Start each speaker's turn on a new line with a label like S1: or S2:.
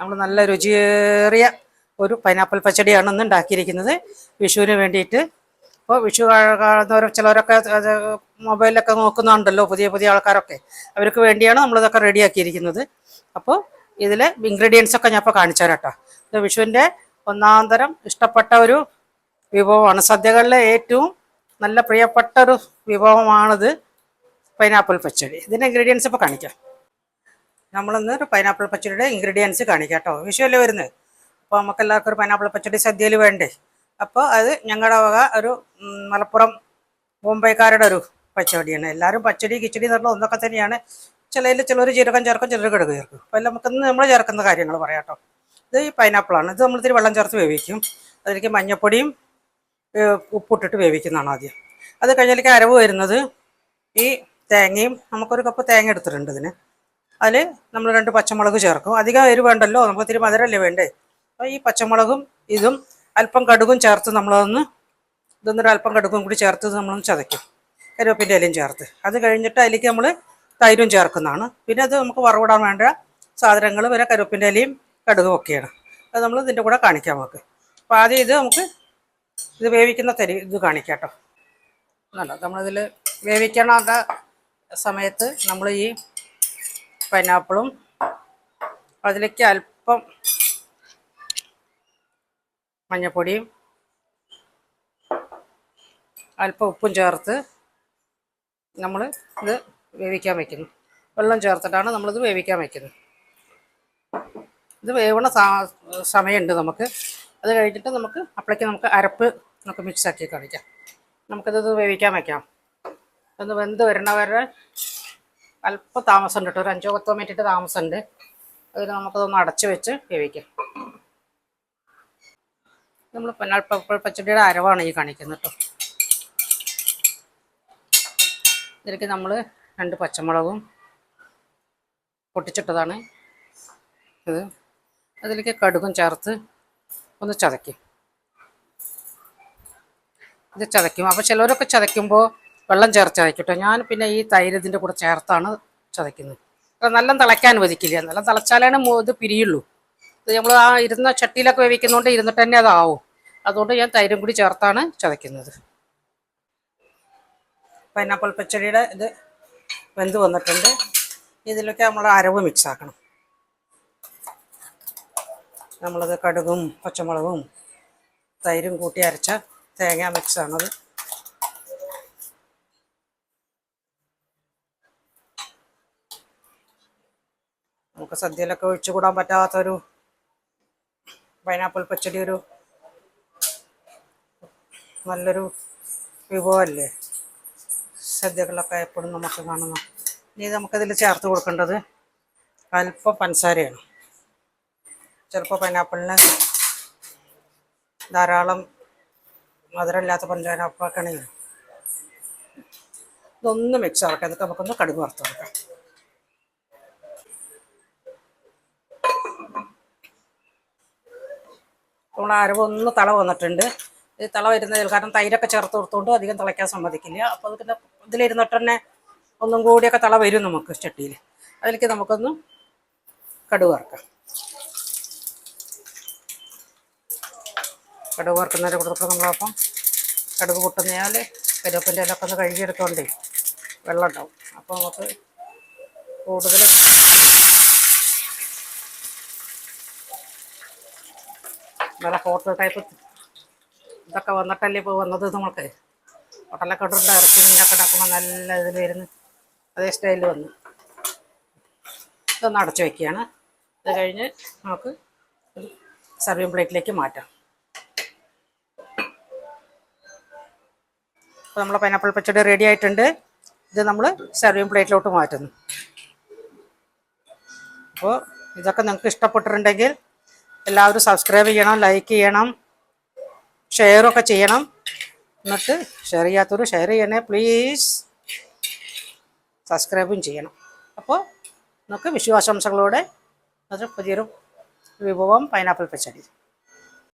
S1: നമ്മൾ നല്ല രുചിയേറിയ ഒരു പൈനാപ്പിൾ പച്ചടിയാണ് ഇന്ന് ഉണ്ടാക്കിയിരിക്കുന്നത്. വിഷുവിന് വേണ്ടിയിട്ട്. ഇപ്പോൾ വിഷു കാണുന്നവരും ചിലവരൊക്കെ മൊബൈലിലൊക്കെ നോക്കുന്നുണ്ടല്ലോ പുതിയ പുതിയ ആൾക്കാരൊക്കെ. അവർക്ക് വേണ്ടിയാണ് നമ്മളിതൊക്കെ റെഡിയാക്കിയിരിക്കുന്നത്. അപ്പോൾ ഇതിലെ ഇൻഗ്രീഡിയൻസ് ഒക്കെ ഞാൻ ഇപ്പോൾ കാണിച്ചു തരാം വിഷുവിന്റെ ഒന്നാം തരം ഇഷ്ടപ്പെട്ട ഒരു വിഭവമാണ്. സദ്യകളിലെ ഏറ്റവും നല്ല പ്രിയപ്പെട്ട ഒരു വിഭവമാണിത് പൈനാപ്പിൾ പച്ചടി. ഇതിന്റെ ഇൻഗ്രീഡിയൻസ് ഇപ്പോൾ കാണിക്കാം. നമ്മളിന്ന് ഒരു പൈനാപ്പിൾ പച്ചടിയുടെ ഇൻഗ്രീഡിയൻസ് കാണിക്കാം കേട്ടോ. വിഷുവല്ലേ വരുന്നത്? അപ്പോൾ നമുക്കെല്ലാവർക്കും ഒരു പൈനാപ്പിൾ പച്ചടി സദ്യയിൽ വേണ്ടേ? അപ്പോൾ അത് ഞങ്ങളുടെ വക ഒരു മലപ്പുറം ബോംബൈക്കാരുടെ ഒരു പച്ചടിയാണ്. എല്ലാവരും പച്ചടി കിച്ചടി എന്നുള്ള ഒന്നൊക്കെ തന്നെയാണ്. ചിലയിൽ ചിലർ ജീരകം ചേർക്കും ചിലർ കിടക്ക് ചേർക്കും. അപ്പോൾ നമുക്കിന്ന് നമ്മൾ ചേർക്കുന്ന കാര്യങ്ങൾ പറയാം കേട്ടോ. ഇത് ഈ പൈനാപ്പിളാണ് ഇത് നമ്മൾ ഇത്തിരി വെള്ളം ചേർത്ത് വേവിക്കും. അതിലേക്ക് മഞ്ഞപ്പൊടിയും ഉപ്പിട്ടിട്ട് വേവിക്കുന്നതാണ് ആദ്യം. അത് കഴിഞ്ഞാലേക്ക് അരവ് വരുന്നത് ഈ തേങ്ങയും നമുക്കൊരു കപ്പ് തേങ്ങ എടുത്തിട്ടുണ്ട് ഇതിന്. അതിൽ നമ്മൾ രണ്ട് പച്ചമുളക് ചേർക്കും. അധികം എരിവ് വേണ്ടല്ലോ നമുക്ക് ഇത്തിരി മധുരമല്ലേ വേണ്ടേ? അപ്പോൾ ഈ പച്ചമുളകും ഇതും അല്പം കടുകും ചേർത്ത് നമ്മളതൊന്ന് ഇതൊന്നൊരു അല്പം കടുകും കൂടി ചേർത്ത് നമ്മളൊന്ന് ചതയ്ക്കും. കരുവേപ്പിന്റെ ഇലയും ചേർത്ത്. അത് കഴിഞ്ഞിട്ട് അതിലേക്ക് നമ്മൾ തൈരും ചേർക്കുന്നതാണ്. പിന്നെ അത് നമുക്ക് വറവിടാൻ വേണ്ട സാധനങ്ങൾ വരെ കരുവേപ്പിന്റെ ഇലയും കടുകും ഒക്കെയാണ്. അത് നമ്മൾ ഇതിന്റെ കൂടെ കാണിക്കാം നമുക്ക്. അപ്പോൾ ആദ്യം ഇത് നമുക്ക് ഇത് വേവിക്കുന്ന തരി ഇത് കാണിക്കാം കേട്ടോ. എന്നല്ല നമ്മളിതിൽ വേവിക്കണ സമയത്ത് നമ്മൾ ഈ പൈനാപ്പിളും. അതിലേക്ക് അല്പം മഞ്ഞപ്പൊടിയും അല്പം ഉപ്പും ചേർത്ത് നമ്മൾ ഇത് വേവിക്കാൻ വയ്ക്കുന്നു വെള്ളം ചേർത്തിട്ടാണ് നമ്മളിത് വേവിക്കാൻ വയ്ക്കുന്നത് ഇത് വേവണ സമയമുണ്ട് നമുക്ക്. അത് കഴിഞ്ഞിട്ട് നമുക്ക് അപ്പോഴേക്ക് നമുക്ക് അരപ്പ് നമുക്ക് മിക്സാക്കി കാണിക്കാം. നമുക്കിത് വേവിക്കാൻ വയ്ക്കാം ഒന്ന് വെന്ത് വരണ വരെ അല്പം താമസമുണ്ട് കേട്ടോ. ഒരു അഞ്ചോ പത്തോ മിനിറ്റ് താമസമുണ്ട്. അതിന് നമുക്കതൊന്ന് അടച്ചു വെച്ച് വേവിക്കാം. നമ്മൾ പന്നാൾ പച്ചടിയുടെ അരവാണ് ഈ കാണിക്കുന്നത് കേട്ടോ. ഇതിലേക്ക് നമ്മൾ രണ്ട് പച്ചമുളകും പൊട്ടിച്ചിട്ടതാണ് ഇത്. അതിലേക്ക് കടുകും ചേർത്ത് ഒന്ന് ചതയ്ക്കും. ഇത് ചതയ്ക്കും. അപ്പോൾ ചിലവരൊക്കെ ചതയ്ക്കുമ്പോൾ വെള്ളം ചേർത്ത് ചതയ്ക്കട്ടോ. ഞാൻ പിന്നെ ഈ തൈര് ഇതിന്റെ കൂടെ ചേർത്താണ് ചതയ്ക്കുന്നത്. നല്ല തിളയ്ക്കാൻ അനുവദിക്കില്ല നല്ല തിളച്ചാലാണ് ഇത് പിരിയുള്ളൂ. ഇത് നമ്മൾ ആ ഇരുന്ന ചട്ടിയിലൊക്കെ വേവിക്കുന്നതുകൊണ്ട് ഇരുന്നിട്ട് തന്നെ അതാവും അതുകൊണ്ട് ഞാൻ തൈരും കൂടി ചേർത്താണ് ചതയ്ക്കുന്നത്. പൈനാപ്പിൾ പച്ചടിയുടെ ഇത് വെന്ത് വന്നിട്ടുണ്ട്. ഇതിലൊക്കെ നമ്മൾ അരവ് മിക്സ് ആക്കണം നമ്മളത് കടുകും പച്ചമുളകും തൈരും കൂട്ടി അരച്ച തേങ്ങ മിക്സാണത്. നമുക്ക് സദ്യയിലൊക്കെ ഒഴിച്ചുകൂടാൻ പറ്റാത്തൊരു പൈനാപ്പിൾ പച്ചടി ഒരു നല്ലൊരു വിഭവമല്ലേ? സദ്യകളൊക്കെ എപ്പോഴും നമുക്ക് കാണുന്നു ഇനി നമുക്കതിൽ ചേർത്ത് കൊടുക്കേണ്ടത് അല്പം പഞ്ചസാരയാണ്. ചിലപ്പോൾ പൈനാപ്പിളിന് ധാരാളം മധുരമില്ലാത്ത പഞ്ചാരപ്പൊക്കെ ആണെങ്കിൽ ഇതൊന്ന് മിക്സ് ആക്കാം എന്നിട്ട് നമുക്കൊന്ന് കടുക് വറുത്ത് കൊടുക്കാം നമ്മൾ അരവ് ഒന്ന് തള വന്നിട്ടുണ്ട്. ഇത് തള വരുന്നതിൽ കാരണം തൈരൊക്കെ ചേർത്ത് കൊടുത്തുകൊണ്ട് അധികം തിളയ്ക്കാൻ സമ്മതിക്കില്ല. അപ്പോൾ അത് പിന്നെ ഇതിലിരുന്നിട്ട് തന്നെ ഒന്നും കൂടിയൊക്കെ തള വരും നമുക്ക് ചട്ടിയിൽ. അതിലേക്ക് നമുക്കൊന്ന് കടുക് വറുക്കാം. കടുക് വറുക്കുന്നതിന്റെ കൂടെ നമ്മളപ്പം കടുക് പൊട്ടുന്നയാൽ കരിവേപ്പിന്റെ ഇലൊക്കെ ഒന്ന് കഴുകിയെടുത്തോണ്ടേ വെള്ളം ഉണ്ടാവും. അപ്പോൾ നമുക്ക് കൂടുതൽ നല്ല ഫോട്ടോ ടൈപ്പ് ഇതൊക്കെ വന്നിട്ടല്ലേ ഇപ്പോൾ വന്നത് നമ്മൾക്ക് ഹോട്ടലൊക്കെ ഇട്ടിട്ട് ഇറച്ചി മീനൊക്കെ ഉണ്ടാക്കുമ്പോൾ നല്ല ഇതിൽ വരുന്നു. അതേ സ്റ്റൈലിൽ വന്നു. ഇതൊന്ന് അടച്ചു വയ്ക്കുകയാണ് അത് കഴിഞ്ഞ് നമുക്ക് സർവിങ് പ്ലേറ്റിലേക്ക് മാറ്റാം. അപ്പോൾ നമ്മളെ പൈനാപ്പിൾ പച്ചടി റെഡി ആയിട്ടുണ്ട്. ഇത് നമ്മൾ സർവിങ് പ്ലേറ്റിലോട്ട് മാറ്റുന്നു. അപ്പോൾ ഇതൊക്കെ നിങ്ങൾക്ക് ഇഷ്ടപ്പെട്ടിട്ടുണ്ടെങ്കിൽ എല്ലാവരും സബ്സ്ക്രൈബ് ചെയ്യണം ലൈക്ക് ചെയ്യണം ഷെയറൊക്കെ ചെയ്യണം. എന്നിട്ട് ഷെയർ ചെയ്യാത്തവർ ഷെയർ ചെയ്യണേ പ്ലീസ് സബ്സ്ക്രൈബും ചെയ്യണം. അപ്പോൾ നമുക്ക് വിശ്വാസാംശങ്ങളോടെ അത് പുതിയൊരു വിഭവം പൈനാപ്പിൾ പച്ചടി.